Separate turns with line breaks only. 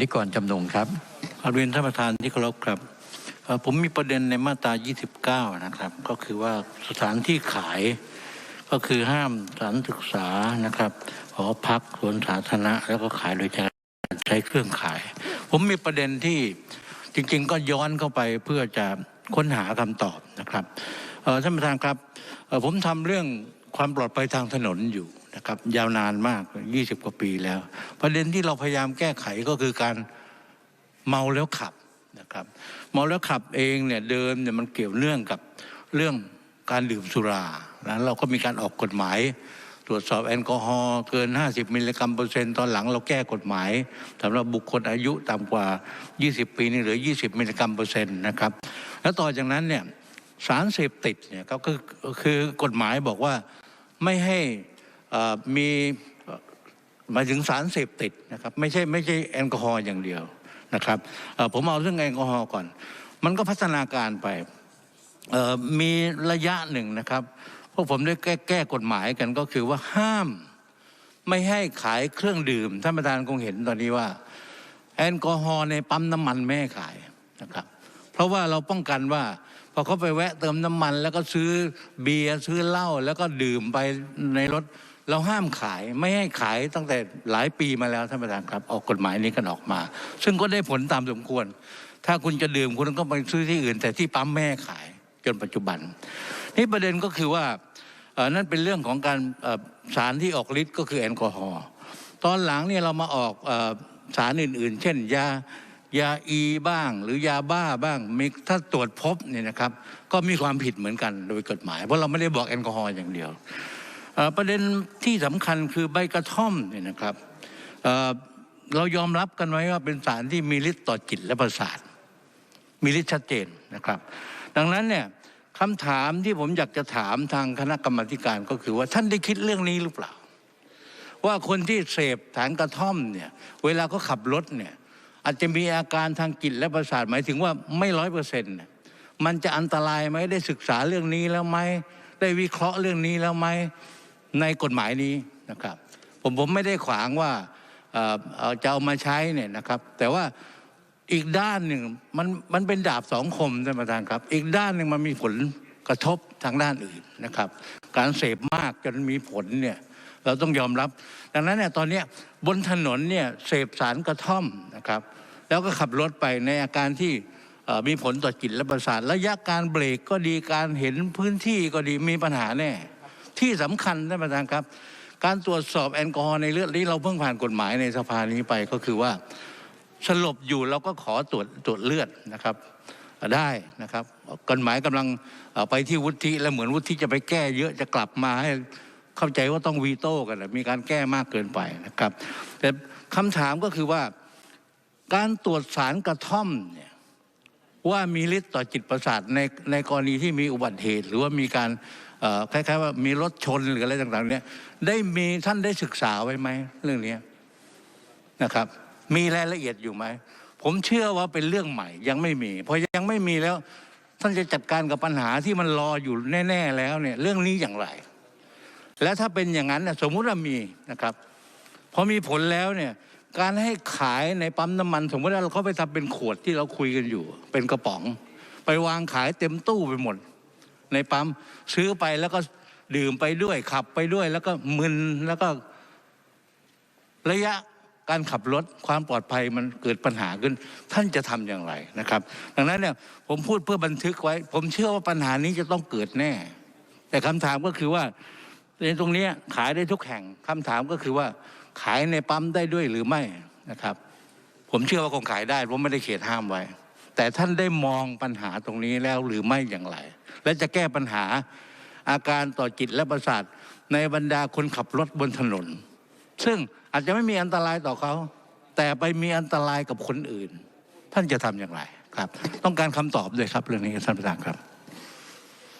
นิกรจำนงครับ
อเรียนท่านประธานที่เคารพครับผมมีประเด็นในมาตรา 29 นะครับ ก็คือว่าสถานที่ขายก็คือห้ามสถานศึกษานะครับหอพักสวนสาธารณะแล้วก็ขายโดยการใช้เครื่องขาย ผมมีประเด็นที่จริง ๆ ก็ย้อนเข้าไปเพื่อจะค้นหาคำตอบนะครับท่านประธานครับผมทำเรื่องความปลอดภัยทางถนนอยู่ นะครับยาวนานมาก 20 กว่าปีแล้ว ประเด็นที่เราพยายามแก้ไขก็คือการเมาแล้วขับนะครับเมาแล้วขับเองเนี่ยเดิมเนี่ยมันเกี่ยวเนื่องกับเรื่องการดื่มสุรานะเราก็มีการออกกฎหมาย ตรวจสอบแอลกอฮอล์เกิน 50 มิลลิกรัมเปอร์เซ็นต์ตอนหลังเราแก้กฎหมายสำหรับบุคคลอายุต่ำกว่า 20 ปีนี่เหลือ 20 มิลลิกรัมเปอร์เซ็นต์นะครับแล้วต่อจากนั้นเนี่ยสารเสพติดเนี่ยก็คือคือกฎหมายบอกว่าไม่ให้ มีหมายถึงสารเสพติดนะครับไม่ใช่ไม่ใช่แอลกอฮอล์อย่างเดียวนะครับผมเอาเรื่องแอลกอฮอล์ก่อน มันก็พัฒนาการไปมีระยะหนึ่งนะครับพวกผมได้แก้แก้กฎหมายกันก็คือว่าห้ามไม่ให้ขายเครื่องดื่มท่านประธานคงเห็นตอนนี้ว่า แอลกอฮอล์ในปั๊มน้ำมันไม่ให้ขายนะครับ เพราะว่าเราป้องกันว่าพอเขาไปแวะเติมน้ำมัน แล้วก็ซื้อเบียร์ซื้อเหล้าแล้วก็ดื่มไปในรถ เราห้ามขายไม่ให้ขายตั้งแต่หลายปีมาแล้วท่านประธานครับออกกฎหมายนี้กันออกมา ซึ่งก็ได้ผลตามสมควร ถ้าคุณจะดื่มคุณก็ไปซื้อที่อื่น แต่ที่ปั๊มแม่ขายจนปัจจุบัน นี่ประเด็นก็คือว่านั่นเป็นเรื่องของการสารที่ออกฤทธิ์ก็คือแอลกอฮอล์ตอนหลังเนี่ยเรามาออกสารอื่น ๆ เช่นยายาอีบ้าง หรือยาบ้าบ้างมีถ้าตรวจพบเนี่ยนะครับ ก็มีความผิดเหมือนกันโดยกฎหมาย เพราะเราไม่ได้บอกแอลกอฮอล์อย่างเดียว ประเด็นที่สำคัญคือใบกระท่อมเนี่ยนะครับเเรายอมรับกันไว้ว่าเป็นสารที่มีฤทธิ์ต่อจิตและประสาทมีฤทธิ์ชัดเจนนะครับ ดังนั้นเนี่ยคำถามที่ผมอยากจะถามทางคณะกรรมการก็คือว่าท่านได้คิดเรื่องนี้หรือเปล่า ว่าคนที่เสพสารกระท่อมเนี่ยเวลาเขาขับรถเนี่ยอาจจะมีอาการทางจิตและประสาทหมายถึงว่าไม่ร้อยเปอร์เซ็นต์มันจะอันตรายไหมได้ศึกษาเรื่องนี้แล้วไหมได้วิเคราะห์เรื่องนี้แล้วไหม ในกฎหมายนี้นะครับ ผมผมไม่ได้ขวางว่าเออจะเอามาใช้เนี่ยนะครับ แต่ว่าอีกด้านหนึ่งมันมันเป็นดาบสองคมท่านประธานครับ อีกด้านหนึ่งมันมีผลกระทบทางด้านอื่นนะครับ การเสพมากจนมีผลเนี่ยเราต้องยอมรับ ดังนั้นเนี่ยตอนนี้บนถนนเนี่ยเสพสารกระท่อมนะครับ แล้วก็ขับรถไปในอาการที่มีผลต่อจิตและประสาทระยะการเบรกก็ดีการเห็นพื้นที่ก็ดีมีปัญหาแน่ ที่สำคัญท่านประธานครับ การตรวจสอบแอลกอฮอล์ในเลือดนี้เราเพิ่งผ่านกฎหมายในสภานี้ไปก็คือว่าสลบอยู่เราก็ขอตรวจตรวจเลือดนะครับได้นะครับกฎหมายกำลังไปที่วุฒิและเหมือนวุฒิจะไปแก้เยอะจะกลับมาให้เข้าใจว่าต้องวีโต้กันมีการแก้มากเกินไปนะครับ แต่คำถามก็คือว่าการตรวจสารกระท่อมเนี่ย ว่ามีฤทธิ์ต่อจิตประสาทในในกรณีที่มีอุบัติเหตุ หรือว่ามีการคล้ายๆว่ามีรถชนหรืออะไรต่างๆเนี่ยได้มีท่านได้ศึกษาไว้ไหมเรื่องนี้นะครับ มีรายละเอียดอยู่ไหมผมเชื่อว่าเป็นเรื่องใหม่ยังไม่มี เพอยังไม่มีแล้วท่านจะจัดการกับปัญหาที่มันรออยู่แน่ ๆ แล้วเนี่ยเรื่องนี้อย่างไร และถ้าเป็นอย่างนั้นสมมุติว่ามีนะครับพอมีผลแล้วเนี่ย การให้ขายในปั๊มน้ำมันสมมติว่าเราเขาไปทำเป็นขวดที่เราคุยกันอยู่ เป็นกระป๋อง ไปวางขายเต็มตู้ไปหมด ในปั๊มซื้อไปแล้วก็ดื่มไปด้วยขับไปด้วย แล้วก็มึนแล้วก็ระยะการขับรถความปลอดภัยมันเกิดปัญหาขึ้น ท่านจะทำอย่างไรนะครับ ดังนั้นเนี่ยผมพูดเพื่อบันทึกไว้ ผมเชื่อว่าปัญหานี้จะต้องเกิดแน่ แต่คำถามก็คือว่าในตรงนี้ขายได้ทุกแห่งคำถามก็คือว่า ขายในปั๊มได้ด้วยหรือไม่นะครับ ผมเชื่อว่าคงขายได้เพราะไม่ได้เขตห้ามไว้ แต่ท่านได้มองปัญหาตรงนี้แล้วหรือไม่อย่างไร และจะแก้ปัญหาอาการต่อจิตและประสาทในบรรดาคนขับรถบนถนน ซึ่งอาจจะไม่มีอันตรายต่อเขา แต่ไปมีอันตรายกับคนอื่น ท่านจะทำอย่างไรครับ ต้องการคำตอบด้วยครับเรื่องนี้ท่านประธานครับ